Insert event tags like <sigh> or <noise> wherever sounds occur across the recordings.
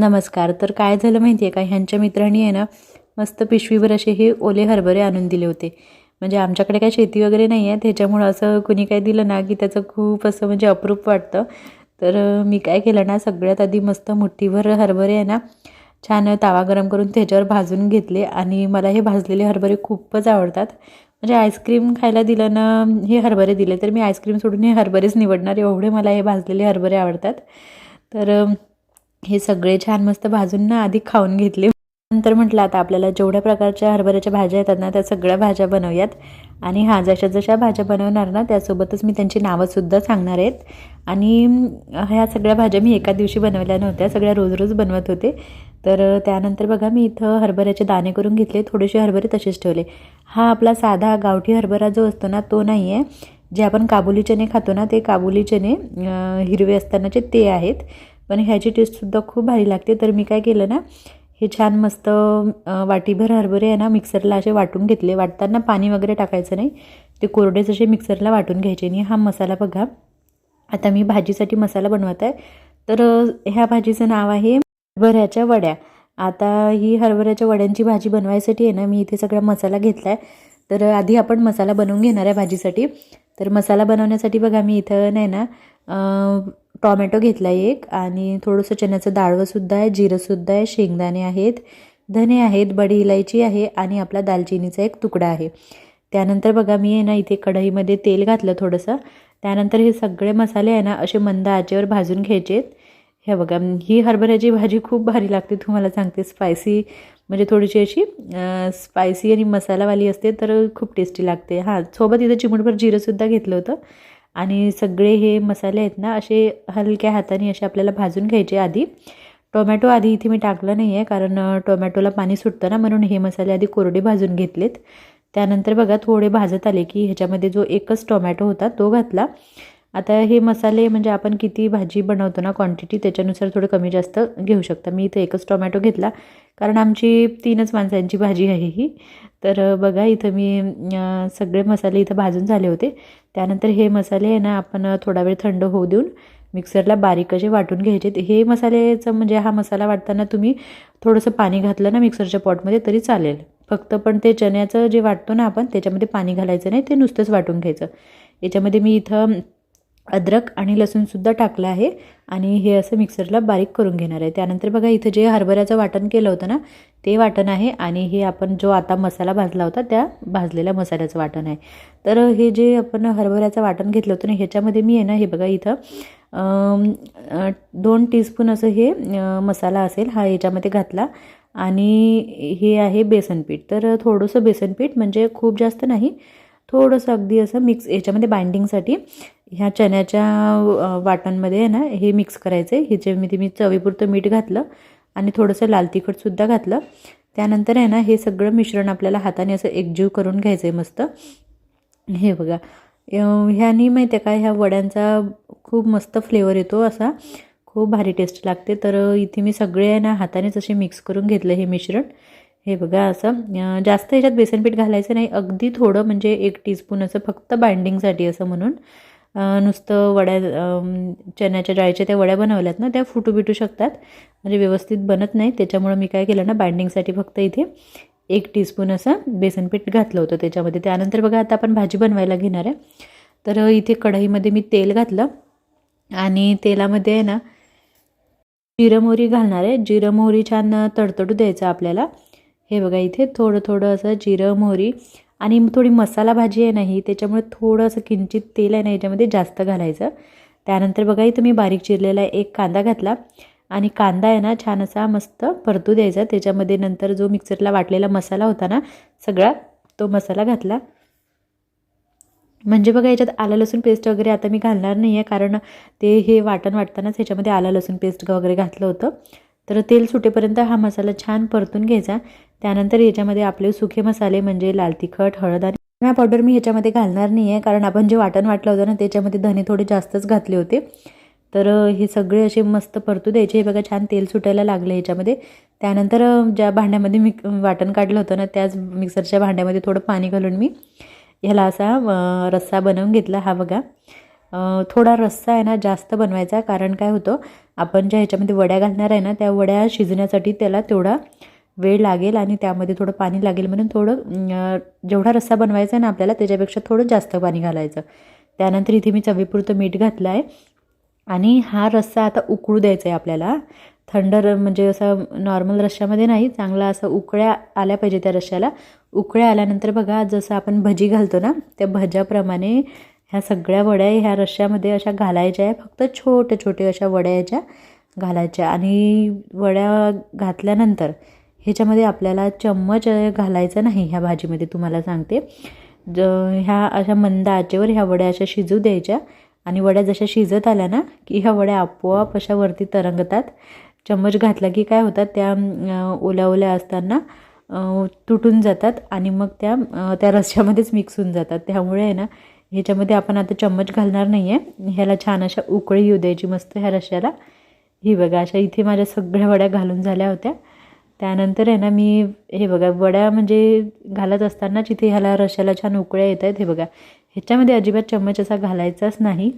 नमस्कार. तर काय झालं माहिती आहे का? ह्यांच्या मित्रांनी आहे ना मस्त पिशवीभर असे हे ओले हरभरे आणून दिले होते. म्हणजे आमच्याकडे काय शेती वगैरे नाही आहे त्याच्यामुळं असं कुणी काय दिलं ना की त्याचं खूप असं म्हणजे अप्रूप वाटतं. तर मी काय केलं ना सगळ्यात आधी मस्त मुठ्ठीभर हरभरे आहे ना छान तवा गरम करून त्याच्यावर भाजून घेतले आणि मला हे भाजलेले हरभरे खूपच आवडतात. म्हणजे आईस्क्रीम खायला दिलं ना हे हरभरे दिले तर मी आईस्क्रीम सोडून हे हरभरेच निवडणार एवढे मला हे भाजलेले हरभरे आवडतात. तर हे सगळे छान मस्त भाजून ना आधी खाऊन घेतले. नंतर म्हटलं आता आपल्याला जेवढ्या प्रकारच्या हरभऱ्याच्या भाज्या येतात ना त्या सगळ्या भाज्या बनवूयात. आणि हा जशा जशा भाज्या बनवणार ना त्यासोबतच मी त्यांची नावंसुद्धा सांगणार आहेत. आणि ह्या सगळ्या भाज्या मी एका दिवशी बनवल्या नव्हत्या सगळ्या रोज रोज बनवत होते. तर त्यानंतर बघा मी इथं हरभऱ्याचे दाणे करून घेतले थोडेसे हरभरे तसेच ठेवले. हा आपला साधा गावठी हरभरा जो असतो ना तो नाही आहे जे आपण काबुली चणे खातो ना ते काबुली चणे हिरवे असतानाचे ते आहेत. पण ह्याची टेस्टसुद्धा खूप भारी लागते. तर मी काय केलं ना हे छान मस्त वाटीभर हरभरे आहे ना मिक्सरला असे वाटून घेतले. वाटताना पाणी वगैरे टाकायचं नाही. ते कोरडेच असे मिक्सरला वाटून घ्यायचे. आणि हा मसाला बघा. आता मी भाजीसाठी मसाला बनवत आहे. तर ह्या भाजीचं नाव आहे हरभऱ्याच्या वड्या. आता ही हरभऱ्याच्या वड्यांची भाजी बनवायसाठी आहे ना मी इथे सगळा मसाला घेतला आहे तर आधी आपण मसाला बनवून घेणार आहे भाजीसाठी. तर मसाला बनवण्यासाठी बघा मी इथं नाही ना टॉमॅटो घेतला आहे एक आणि थोडंसं चण्याचं डाळवंसुद्धा आहे जिरंसुद्धा आहे शेंगदाणे आहेत धने आहेत बडी इलायची आहे आणि आपला दालचिनीचा एक तुकडा आहे. त्यानंतर बघा मी आहे ना इथे कढईमध्ये तेल घातलं थोडंसं. त्यानंतर हे सगळे मसाले आहे ना असे मंद आचेवर भाजून घ्यायचे हे बघा ही हरभऱ्याची भाजी खूप भारी लागते तुम्हाला सांगते. स्पायसी म्हणजे थोडीशी अशी स्पायसी आणि मसालावाली असते तर खूप टेस्टी लागते. हां सोबत इथं चिमूटभर जिरंसुद्धा घेतलं होतं. आणि सगळे हे मसाले आहेत ना असे हलक्या हाताने असे आपल्याला भाजून घ्यायचे आधी. टोमॅटो आधी इथे मी टाकलं नाही आहे कारण टोमॅटोला पाणी सुटतं ना म्हणून हे मसाले आधी कोरडे भाजून घेतलेत. त्यानंतर बघा थोडे भाजत आले की ह्याच्यामध्ये जो एकच टोमॅटो होता तो घातला. आता हे मसाले म्हणजे आपण किती भाजी बनवतो ना क्वांटिटी त्याच्यानुसार थोडं कमी जास्त घेऊ शकता. मी इथं एकच टोमॅटो घेतला कारण आमची तीनच माणसांची भाजी आहे ही. तर बघा इथं मी सगळे मसाले इथं भाजून झाले होते. त्यानंतर हे मसाले आहे ना आपण थोडा वेळ थंड होऊ देऊन मिक्सरला बारीक असे वाटून घ्यायचे हे मसाल्याचं म्हणजे हा मसाला वाटताना तुम्ही थोडंसं पाणी घातलं ना मिक्सरच्या पॉटमध्ये तरी चालेल. फक्त पण ते चण्याचं जे वाटतो ना आपण त्याच्यामध्ये पाणी घालायचं नाही ते नुसतंच वाटून घ्यायचं. याच्यामध्ये मी इथं अद्रक आणि लसूणसुद्धा टाकलं आहे आणि हे असं मिक्सरला बारीक करून घेणार आहे. त्यानंतर बघा इथं जे हरभऱ्याचं वाटण केलं होतं ना ते वाटण आहे आणि हे आपण जो आता मसाला भाजला होता त्या भाजलेल्या मसाल्याचं वाटण आहे. तर हे जे आपण हरभऱ्याचं वाटण घेतलं होतं ना ह्याच्यामध्ये मी आहे ना हे बघा इथं दोन टीस्पून असं हे मसाला असेल हा याच्यामध्ये घातला आणि हे आहे बेसनपीठ तर थोडंसं बेसनपीठ म्हणजे खूप जास्त नाही थोडंसं अगदी असं मिक्स याच्यामध्ये बाइंडिंगसाठी ह्या चण्याच्या वाटणमध्ये आहे ना हे मिक्स करायचं. आहे ह्याच्यामध्ये मी चवीपुरतं मीठ घातलं आणि थोडंसं लाल तिखटसुद्धा घातलं. त्यानंतर आहे ना हे सगळं मिश्रण आपल्याला हाताने असं एकजीव करून घ्यायचं आहे मस्त हे बघा ह्यानी माहिती आहे का ह्या वड्यांचा खूप मस्त फ्लेवर येतो असा. खूप भारी टेस्ट लागते. तर इथे मी सगळे आहे ना हातानेच असे मिक्स करून घेतलं हे मिश्रण. हे बघा असं. जास्त ह्याच्यात बेसनपीठ घालायचं नाही. अगदी थोडं म्हणजे एक टीस्पून असं फक्त बाइंडिंगसाठी असं म्हणून. नुसतं वड्या चण्याच्या डाळीच्या त्या वड्या बनवल्यात ना त्या फुटू बिटू शकतात. म्हणजे व्यवस्थित बनत नाही त्याच्यामुळं मी काय केलं ना बाइंडिंगसाठी फक्त इथे एक टीस्पून असं बेसनपीठ घातलं होतं त्याच्यामध्ये. त्यानंतर बघा आता आपण भाजी बनवायला घेणार आहे. तर इथे कढईमध्ये मी तेल घातलं आणि तेलामध्ये आहे ना जिरं मोहरी घालणार आहे. जिरं मोहरी छान तडतडू द्यायचं आपल्याला. हे बघा इथे थोडं थोडं असं जिरं मोहरी आणि थोडी मसाला भाजी आहे नाही त्याच्यामुळे थोडं असं किंचित तेल आहे ना याच्यामध्ये जास्त घालायचं. त्यानंतर बघा तुम्ही बारीक चिरलेला एक कांदा घातला. आणि कांदा आहे ना छान असा मस्त परतू द्यायचा. त्याच्यामध्ये नंतर जो मिक्सरला वाटलेला मसाला होता ना सगळा तो मसाला घातला. म्हणजे बघा याच्यात आलं लसूण पेस्ट वगैरे आता मी घालणार नाही आहे कारण ते हे वाटण वाटतानाच ह्याच्यामध्ये आलं लसूण पेस्ट वगैरे घातलं होतं. तर तेल सुटेपर्यंत हा मसाला छान परतून घ्यायचा. त्यानंतर याच्यामध्ये आपले सुखे मसाले म्हणजे लाल तिखट हळद आणि धना पावडर मी ह्याच्यामध्ये घालणार नाही आहे कारण आपण जे वाटण वाटलं होतं ना त्याच्यामध्ये धने थोडे जास्तच घातले होते. तर हे सगळे असे मस्त परतू द्यायचे. हे बघा छान तेल सुटायला लागलं ह्याच्यामध्ये त्यानंतर ज्या भांड्यामध्ये मी वाटण काढलं होतं ना त्याच मिक्सरच्या भांड्यामध्ये थोडं पाणी घालून मी ह्याला असा रस्सा बनवून घेतला. हा बघा थोडा रस्सा आहे ना जास्त बनवायचा. कारण काय होतं आपण ज्या ह्याच्यामध्ये वड्या घालणार आहे ना त्या वड्या शिजण्यासाठी त्याला तेवढा वेळ लागेल आणि त्यामध्ये थोडं पाणी लागेल म्हणून थोडं जेवढा रस्सा बनवायचा आहे ना आपल्याला त्याच्यापेक्षा थोडं जास्त पाणी घालायचं. त्यानंतर इथे मी चवीपुरतं मीठ घातलं आहे आणि हा रस्सा आता उकळू द्यायचा आहे आपल्याला. थंड र म्हणजे असं नॉर्मल रश्श्यामध्ये नाही चांगला असं उकळ्या आल्या पाहिजे त्या रश्श्याला. उकळ्या आल्यानंतर बघा जसं आपण भजी घालतो ना त्या भज्याप्रमाणे ह्या सगळ्या वड्या ह्या रश्श्यामध्ये अशा घालायच्या आहे. फक्त छोटे छोटे अशा वड्या याच्या घालायच्या. आणि वड्या घातल्यानंतर ह्याच्यामध्ये आपल्याला चम्मच घालायचा नाही ह्या भाजीमध्ये तुम्हाला सांगते. ज ह्या अशा मंद आचेवर ह्या वड्या अशा शिजू द्यायच्या आणि वड्या जशा शिजत आल्या ना की ह्या वड्या आपोआप अशा वरती तरंगतात. चम्मच घातला की काय होतात त्या ओल्या ओल्या असताना तुटून जातात आणि मग त्या त्या रश्श्यामध्येच मिक्स होऊन जातात. त्यामुळे आहे ना ह्याच्यामध्ये आपण आता चम्मच घालणार नाही आहे ह्याला छान अशा उकळी येऊ द्यायची मस्त ह्या रश्याला ही बघा अशा इथे माझ्या सगळ्या वड्या घालून झाल्या होत्या. त्यानंतर आहे ना मी हे बघा वड्या म्हणजे घालत असतानाच इथे ह्याला रश्याला छान उकळ्या येत आहेत हे बघा. ह्याच्यामध्ये अजिबात चम्मच असा घालायचाच नाही.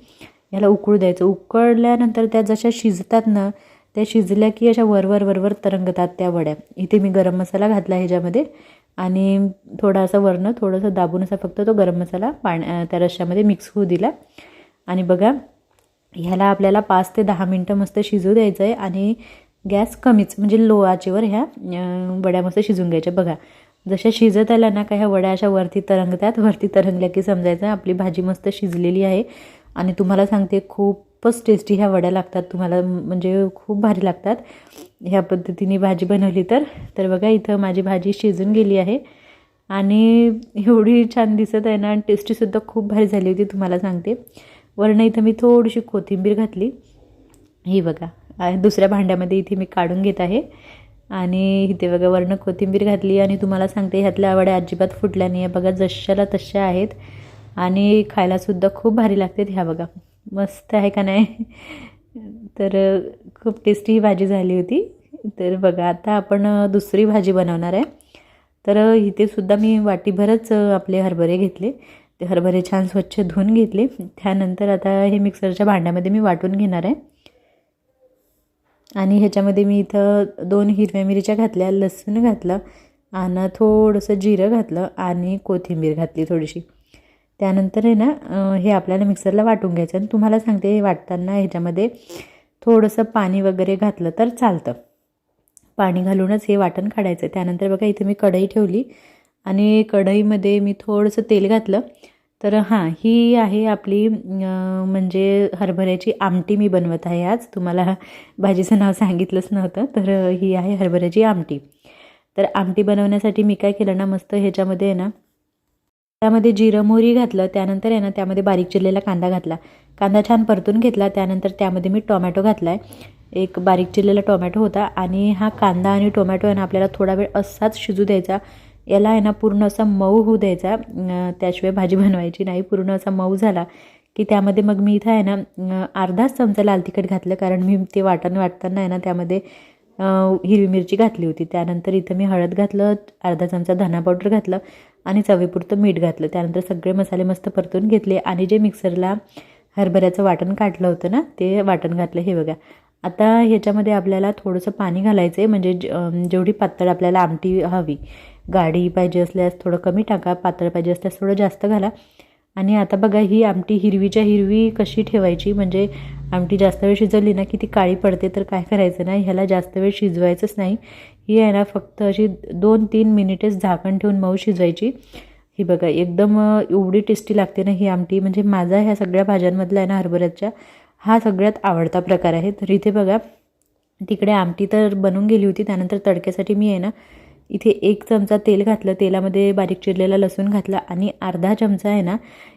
ह्याला उकळू द्यायचं. उकळल्यानंतर त्या जशा शिजतात ना त्या शिजल्या की अशा वरवर वरवर तरंगतात त्या वड्या. इथे मी गरम मसाला घातला ह्याच्यामध्ये. आणि थोडासा वरनं थोडंसं दाबून असा फक्त तो गरम मसाला पाण्या त्या रश्श्यामध्ये मिक्स होऊ दिला. आणि बघा ह्याला आपल्याला पाच ते दहा मिनटं मस्त शिजू द्यायचं आहे आणि गॅस कमीच म्हणजे लो आचेवर ह्या वड्या मस्त शिजून घ्यायच्या. बघा जशा शिजत आल्या ना का ह्या वड्या अशा वरती तरंगतात वरती तरंगल्या की समजायचं आपली भाजी मस्त शिजलेली आहे. आणि तुम्हाला सांगते खूपच टेस्टी ह्या वड्या लागतात. तुम्हाला म्हणजे खूप भारी लागतात. ह्या पद्धतीने भाजी बनवली तर. तर बघा इथं माझी भाजी शिजून गेली आहे. आणि एवढी छान दिसत आहे ना आणि टेस्टीसुद्धा खूप भारी झाली होती तुम्हाला सांगते. वरनं इथं मी थोडीशी कोथिंबीर घातली. ही बघा. दुसऱ्या भांड्यामध्ये इथे मी काढून घेत आहे. आणि इथे बघा वर्ण कोथिंबीर घातली आणि तुम्हाला सांगते ह्यातल्या आवड्या अजिबात फुटल्या नाही आहे बघा जशाला तशा आहेत. आणि खायलासुद्धा खूप भारी लागतात ह्या बघा. मस्त आहे का नाही? तर खूप टेस्टी ही भाजी झाली होती. तर बघा आता आपण दुसरी भाजी बनवणार आहे. तर इथे सुद्धा मी वाटीभरच आपले हरभरे घेतले. ते हरभरे छान स्वच्छ धुवून घेतले. त्यानंतर आता हे मिक्सरच्या भांड्यामध्ये मी वाटून घेणार आहे. आणि ह्याच्यामध्ये मी इथं दोन हिरव्या मिरच्या घातल्या लसूण घातलं आणि थोडंसं जिरं घातलं आणि कोथिंबीर घातली थोडीशी. त्यानंतर आहे ना हे आपल्याला मिक्सरला वाटून घ्यायचं आणि तुम्हाला सांगते हे वाटताना ह्याच्यामध्ये थोडंसं पाणी वगैरे घातलं तर चालतं. पाणी घालूनच हे वाटण काढायचं. त्यानंतर बघा इथे मी कढई ठेवली आणि कढईमध्ये मी थोडंसं तेल घातलं तर हां ही आहे आपली म्हणजे हरभऱ्याची आमटी मी बनवत आहे आज. तुम्हाला भाजीचं नाव सांगितलंच नव्हतं तर ही आहे हरभऱ्याची आमटी. तर आमटी बनवण्यासाठी मी काय केलं ना मस्त ह्याच्यामध्ये आहे ना त्यामध्ये जिरं मोहरी घातलं त्यानंतर आहे ना त्यामध्ये बारीक चिरलेला कांदा घातला. कांदा छान परतून घेतला त्यानंतर त्यामध्ये मी टोमॅटो घातला आहे एक बारीक चिरलेला टोमॅटो होता आणि हा कांदा आणि टोमॅटो आहे ना आपल्याला थोडा वेळ असाच शिजू द्यायचा. याला आहे ना पूर्ण असा मऊ होऊ द्यायचा. त्याशिवाय भाजी बनवायची नाही. पूर्ण असा मऊ झाला की त्यामध्ये मग मी इथं आहे ना अर्धाच चमचा लाल तिखट घातलं. कारण मी ते वाटण वाटताना आहे ना त्यामध्ये हिरवी मिरची घातली होती. त्यानंतर इथं मी हळद घातलं अर्धा चमचा धना पावडर घातलं आणि चवीपुरतं मीठ घातलं. त्यानंतर सगळे मसाले मस्त परतून घेतले आणि जे मिक्सरला हरभऱ्याचं वाटण काढलं होतं ना ते वाटण घातलं हे बघा. आता ह्याच्यामध्ये आपल्याला थोडंसं पाणी घालायचं आहे म्हणजे ज- जेवढी पातळ आपल्याला आमटी हवी. गाडी पाहिजे असल्यास थोडं कमी टाका पातळ पाहिजे असल्यास थोडं जास्त घाला. आणि आता बघा ही आमटी हिरवीच्या हिरवी कशी ठेवायची म्हणजे आमटी जास्त वेळ शिजवली ना की ती काळी पडते तर काय करायचं नाही ह्याला जास्त वेळ शिजवायचंच नाही. ही आहे ना फक्त अशी दोन तीन मिनिटेच झाकण ठेवून मऊ शिजवायची. ही बघा एकदम एवढी टेस्टी लागते ना ही आमटी. म्हणजे माझा ह्या सगळ्या भाज्यांमधला आहे ना हरभऱ्याच्या हा सगळ्यात आवडता प्रकार आहे. तर इथे बघा तिकडे आमटी तर बनून गेली होती त्यानंतर तडक्यासाठी मी आहे ना इथे एक चमचा तेल घातलं. तेलामध्ये बारीक चिरलेला लसूण घातला आणि अर्धा चमचा आहे ना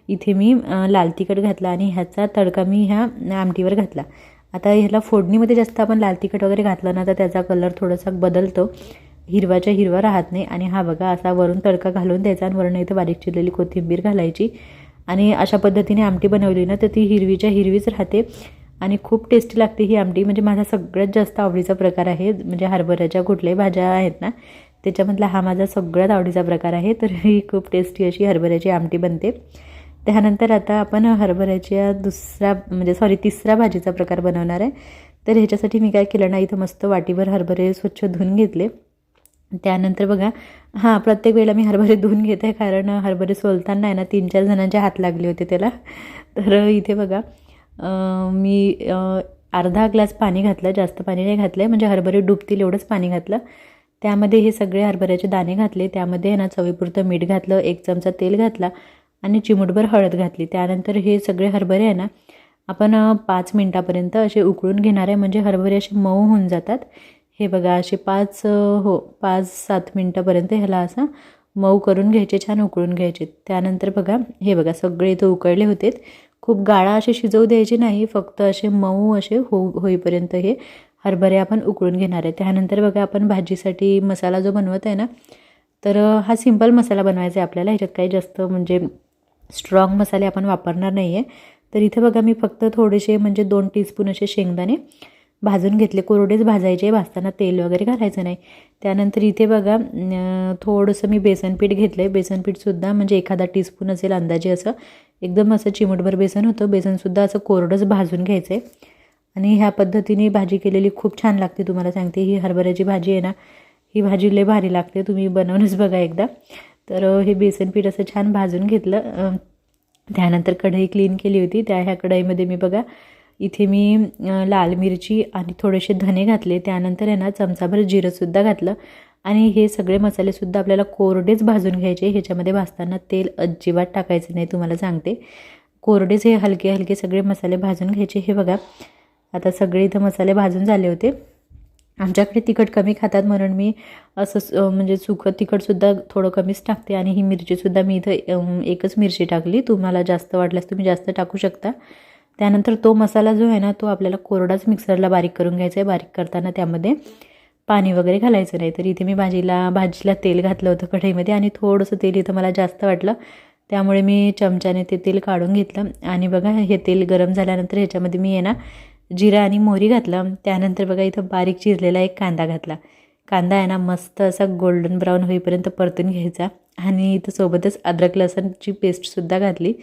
इथे मी लाल तिखट घातला आणि ह्याचा तडका मी ह्या आमटीवर घातला. आता ह्याला फोडणीमध्ये जास्त आपण लाल तिखट वगैरे घातलं ना तर त्याचा कलर थोडासा बदलतो. हिरवाच्या हिरवा राहत नाही. आणि हा बघा असा वरून तडका घालून द्यायचा आणि वरून इथं बारीक चिरलेली कोथिंबीर घालायची. आणि अशा पद्धतीने आमटी बनवली ना तर ती हिरवीच्या हिरवीच राहते. आणि खूप टेस्टी लागते ही आमटी. म्हणजे माझा सगळ्यात जास्त आवडीचा प्रकार आहे. म्हणजे हरभऱ्याच्या कुठल्याही भाज्या आहेत ना त्याच्यामधला हा माझा सगळ्यात आवडीचा प्रकार आहे. तर ही खूप टेस्टी अशी हरभऱ्याची आमटी बनते. त्यानंतर आता आपण हरभऱ्याच्या दुसरा म्हणजे सॉरी तिसरा भाजीचा प्रकार बनवणार आहे. तर ह्याच्यासाठी मी काय केलं ना इथं मस्त वाटीभर हरभरे स्वच्छ धुवून घेतले. त्यानंतर बघा हां प्रत्येक वेळेला मी हरभरे धुवून आहे कारण हरभरे सोलताना आहे ना तीन चार जणांचे हात लागले होते त्याला. तर इथे बघा मी अर्धा ग्लास पाणी घातलं जास्त पाणी नाही घातलं आहे म्हणजे हरभरे डुबतील एवढंच पाणी घातलं. त्यामध्ये हे सगळे हरभऱ्याचे दाणे घातले त्यामध्ये आहे ना चवीपुरतं मीठ घातलं एक चमचा तेल घातला आणि चिमूटभर हळद घातली. त्यानंतर हे सगळे हरभरे आहे ना आपण पाच मिनटापर्यंत असे उकळून घेणार आहे म्हणजे हरभरे असे मऊ होऊन जातात. हे बघा असे पाच हो पाच सात मिनटापर्यंत ह्याला असं मऊ करून घ्यायचे छान उकळून घ्यायचे. त्यानंतर बघा हे बघा सगळे इथं उकळले होते. खूप गाळा असे शिजवू द्यायचे नाही फक्त असे मऊ असे हो होईपर्यंत हे हरभरे आपण उकळून घेणार आहे. त्यानंतर बघा आपण भाजीसाठी मसाला जो बनवत आहे ना तर हा सिंपल मसाला बनवायचा आहे आपल्याला. ह्याच्यात काही जास्त म्हणजे स्ट्रॉंग मसाले आपण वापरणार नाही आहे तर इथे बघा मी फक्त थोडेसे म्हणजे दोन टीस्पून असे शेंगदाणे भाजून घेतले. कोरडेच भाजायचे भाजताना तेल वगैरे घालायचं नाही. त्यानंतर इथे बघा थोडंसं मी बेसन पीठ घेतलं आहे बेसनपीठसुद्धा म्हणजे एखादा टीस्पून असेल अंदाजे असं. एकदम असं चिमटभर बेसन होतं. बेसनसुद्धा असं कोरडंच भाजून घ्यायचं आहे आणि ह्या पद्धतीने भाजी केलेली खूप छान लागते तुम्हाला सांगते. ही हरभऱ्याची भाजी आहे ना ही भाजी लय भारी लागते. तुम्ही बनवूनच बघा एकदा. तर हे बेसनपीठ असं छान भाजून घेतलं. त्यानंतर कढई क्लीन केली होती. त्या ह्या कढईमध्ये मी बघा इथे मी लाल मिरची आणि थोडेसे धने घातले. त्यानंतर आहे ना चमचाभर जिरंसुद्धा घातलं. आणि हे सगळे मसालेसुद्धा आपल्याला कोरडेच भाजून घ्यायचे. ह्याच्यामध्ये भाजताना तेल अजिबात टाकायचं नाही तुम्हाला सांगते. कोरडेच हे हलके हलके सगळे मसाले भाजून घ्यायचे. हे बघा आता सगळे इथं मसाले भाजून झाले होते. आमच्याकडे तिखट कमी खातात म्हणून मी असं म्हणजे सुकं तिखटसुद्धा थोडं कमीच टाकते. आणि ही मिरचीसुद्धा मी इथं एकच मिरची टाकली. तुम्हाला जास्त वाटल्यास तुम्ही जास्त टाकू शकता. त्यानंतर तो मसाला जो आहे ना तो आपल्याला कोरडाच मिक्सरला बारीक करून घ्यायचा आहे. बारीक करताना त्यामध्ये पाणी वगैरे घालायचं नाही. तर इथे मी भाजीला भाजीला तेल घातलं होतं कढईमध्ये आणि थोडंसं तेल इथं मला जास्त वाटलं. त्यामुळे मी चमच्याने ते तेल काढून घेतलं. आणि बघा हे तेल गरम झाल्यानंतर ह्याच्यामध्ये मी आहे ना जिरा आणि मोहरी घातलं. त्यानंतर बघा इथं बारीक चिरलेला एक कांदा घातला. कांदा आहे ना मस्त असा गोल्डन ब्राऊन होईपर्यंत परतून घ्यायचा. आणि इथं सोबतच अद्रक लसणची पेस्टसुद्धा घातली.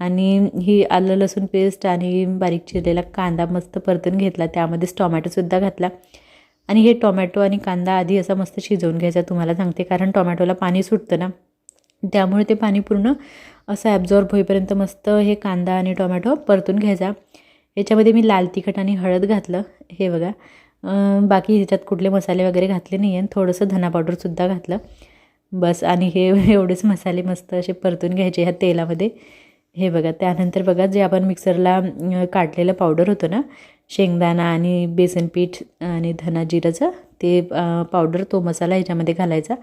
आणि ही आलं लसूण पेस्ट आणि बारीक चिरलेला कांदा मस्त परतून घेतला. त्यामध्येच टोमॅटोसुद्धा घातला. आणि हे टोमॅटो आणि कांदा आधी असा मस्त शिजवून घ्यायचा तुम्हाला सांगते. कारण टोमॅटोला पाणी सुटतं ना. त्यामुळे ते पाणी पूर्ण असं ॲब्झॉर्ब होईपर्यंत मस्त हे कांदा आणि टोमॅटो परतून घ्यायचा. याच्यामध्ये मी लाल तिखट आणि हळद घातलं. हे बघा. बाकी ह्याच्यात कुठले मसाले वगैरे घातले नाही आहे थोडंसं धना पावडरसुद्धा घातलं. बस. आणि हे <laughs> एवढेच मसाले मस्त असे परतून घ्यायचे ह्या तेलामध्ये. हे बघा त्यानंतर बघा जे आपण मिक्सरला काढलेलं पावडर होतं ना शेंगदाणा आणि बेसन पीठ आणि धना जिराचं ते पावडर तो मसाला ह्याच्यामध्ये घालायचा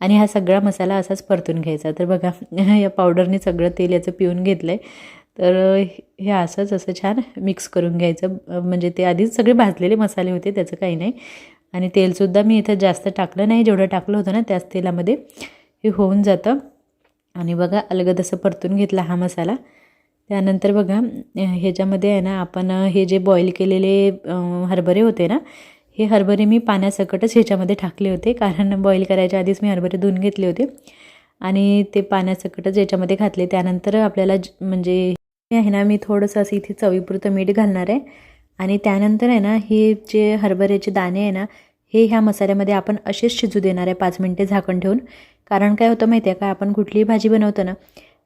आणि हा सगळा मसाला असाच परतून घ्यायचा. तर बघा <laughs> या पावडरने सगळं तेल याचं पिऊन घेतलं आहे तर हे असंच असं छान मिक्स करून घ्यायचं. म्हणजे ते आधीच सगळे भाजलेले मसाले होते त्याचं काही नाही. आणि तेलसुद्धा मी इथं जास्त टाकलं नाही. जेवढं टाकलं होतं ना त्याच तेलामध्ये हे होऊन जातं. आणि बघा अलगद असं परतून घेतला हा मसाला. त्यानंतर बघा ह्याच्यामध्ये आहे ना आपण हे जे बॉईल केलेले हरभरे होते ना हे हरभरे मी पाण्यासकटच ह्याच्यामध्ये टाकले होते कारण बॉईल करायच्या आधीच मी हरभरे धुवून घेतले होते. आणि ते पाण्यासकटच याच्यामध्ये घातले. त्यानंतर आपल्याला ज- म्हणजे आहे ना मी थोडंसं असं इथे चवीपुरतं मीठ घालणार आहे. आणि त्यानंतर आहे ना हे जे हरभऱ्याचे दाणे आहे ना हे ह्या मसाल्यामध्ये आपण असेच शिजू देणार आहे पाच मिनटे झाकण ठेवून. कारण काय होतं माहिती आहे का? आपण कुठलीही भाजी बनवतो ना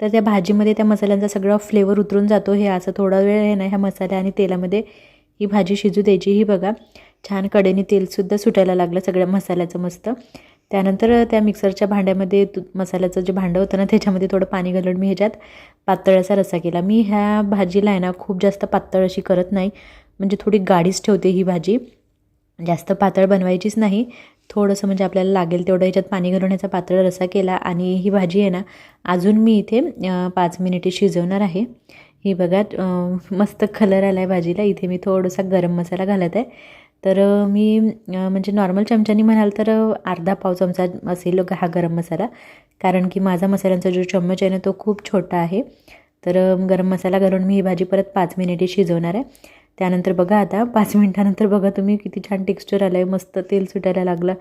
तर त्या भाजीमध्ये त्या मसाल्यांचा सगळा फ्लेवर उतरून जातो. हे असं थोडा वेळ आहे ना ह्या मसाल्या आणि तेलामध्ये ही भाजी शिजू द्यायची. ही बघा छान कडेने तेलसुद्धा सुटायला लागलं सगळ्या मसाल्याचं मस्त. त्यानंतर त्या मिक्सरच्या भांड्यामध्ये तू मसाल्याचं जे भांडं होतं ना त्याच्यामध्ये थोडं पाणी घालून मी ह्याच्यात पातळ असा रस्सा केला. मी ह्या भाजीला आहे ना खूप जास्त पातळ अशी करत नाही. म्हणजे थोडी गाडीच ठेवते ही भाजी. जास्त पातळ बनवायचीच नाही. थोडंसं म्हणजे आपल्याला लागेल तेवढं ह्याच्यात पाणी घालून ह्याचा पातळ रस्सा केला आणि ही भाजी आहे ना अजून मी इथे पाच मिनिटे शिजवणार आहे. ही बघा मस्त कलर आला आहे भाजीला. इथे मी थोडासा गरम मसाला घालत आहे. तर मी म्हणजे नॉर्मल चमच्यानी म्हणाल तर अर्धा पाव चमचा असेल हा गरम मसाला. कारण की माझा मसाल्यांचा जो चम्मच आहे ना तो खूप छोटा आहे. तर गरम मसाला घालून मी ही भाजी परत पाच मिनिटे शिजवणार आहे. त्यानंतर बघा आता पाच मिनटानंतर बघा तुम्ही किती छान टेक्स्चर आलं आहे मस्त तेल सुटायला लागलं.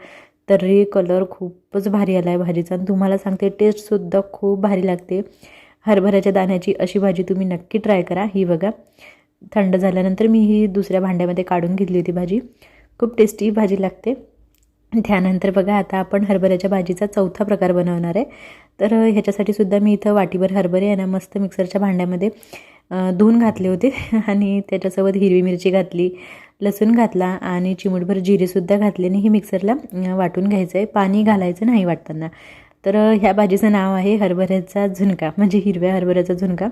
तरी कलर खूपच भारी आला आहे भाजीचा. आणि तुम्हाला सांगते टेस्टसुद्धा खूप भारी लागते. हरभऱ्याच्या दाण्याची अशी भाजी तुम्ही नक्की ट्राय करा. ही बघा थंड झाल्यानंतर मी ही दुसऱ्या भांड्यामध्ये काढून घेतली होती भाजी. खूप टेस्टी भाजी लागते. त्यानंतर बघा आता आपण हरभऱ्याच्या भाजीचा चौथा प्रकार बनवणार आहे. तर ह्याच्यासाठी सुद्धा मी इथं वाटीभर हरभरे आहे ना मस्त मिक्सरच्या भांड्यामध्ये धुवून घातले होते. <laughs> आणि त्याच्यासोबत हिरवी मिरची घातली लसूण घातला आणि चिमूटभर जिरेसुद्धा घातले आणि हे मिक्सरला वाटून घ्यायचं आहे पाणी घालायचं नाही वाटताना. तर ह्या भाजीचं नाव आहे हरभऱ्याचा झुणका म्हणजे हिरव्या हरभऱ्याचा झुणका.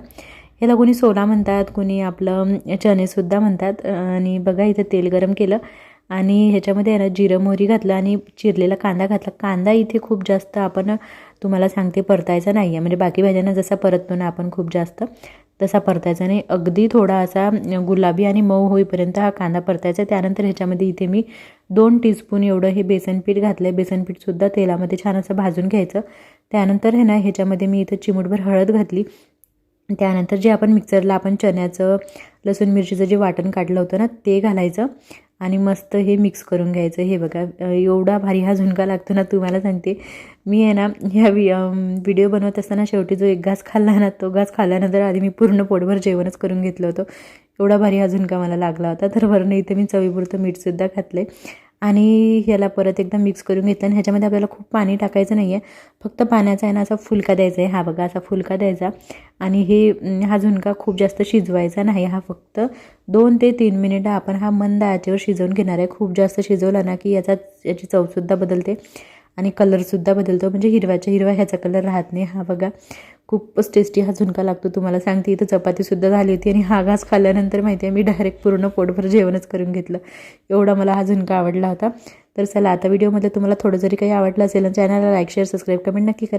ह्याला कोणी सोला म्हणतात कोणी आपलं चणेसुद्धा म्हणतात. आणि बघा इथं तेल गरम केलं आणि ह्याच्यामध्ये आहे ना जिरं मोहरी घातलं आणि चिरलेला कांदा घातला. कांदा इथे खूप जास्त आपण तुम्हाला सांगते परतायचा नाही आहे म्हणजे बाकी भाज्यांना जसा परततो ना आपण खूप जास्त. तसा परतायचा नाही. अगदी थोडा असा गुलाबी आणि मऊ होईपर्यंत हा कांदा परतायचा. त्यानंतर ह्याच्यामध्ये इथे मी दोन टीस्पून एवढं हे बेसन पीठ घातलं आहे बेसन पीठसुद्धा तेलामध्ये छान असं भाजून घ्यायचं. त्यानंतर हे ना ह्याच्यामध्ये मी इथं चिमूटभर हळद घातली. त्यानंतर जे आपण मिक्सरला आपण चण्याचं लसूण मिरचीचं जे वाटण काढलं होतं ना ते घालायचं. आणि मस्त हे मिक्स करून घ्यायचं. हे बघा एवढा भारी हा झुणका लागतो ना तुम्हाला सांगते. मी आहे ना ह्या वि व्हिडिओ बनवत असताना शेवटी जो एक घास खाल्ला ना तो घास खाल्ल्यानंतर आधी मी पूर्ण पोटभर जेवणच करून घेतलं होतं. एवढा भारी हा झुणका मला लागला होता. तर वरनं इथे मी चवीपुरतं मीठसुद्धा घातलं आहे आणि ह्याला परत एकदा मिक्स करून घेतलं आणि ह्याच्यामध्ये आपल्याला खूप पाणी टाकायचं नाही आहे फक्त पाण्याचा आहे ना असा फुलका द्यायचा आहे. हा बघा असा फुलका द्यायचा. आणि हे हा झुणका खूप जास्त शिजवायचा नाही. हा फक्त दोन ते तीन मिनिटं आपण हा मंद आचेवर शिजवून घेणार आहे. खूप जास्त शिजवला ना की याचा याची चवसुद्धा बदलते आणि कलरसुद्धा बदलतो. म्हणजे हिरव्याच्या हिरवा ह्याचा कलर राहत नाही. हा बघा. खूपच टेस्टी हा झुणका लागतो तुम्हाला सांगते इथं चपातीसुद्धा झाली होती आणि हा घास खाल्ल्यानंतर माहिती आहे मी डायरेक्ट पूर्ण पोटभर जेवणच करून घेतलं. एवढा मला हा झुणका आवडला होता. तर चला आता व्हिडिओमध्ये तुम्हाला थोडं जरी काही आवडलं असेल चॅनलला लाईक शेअर सबस्क्राईब कमेंट नक्की करा.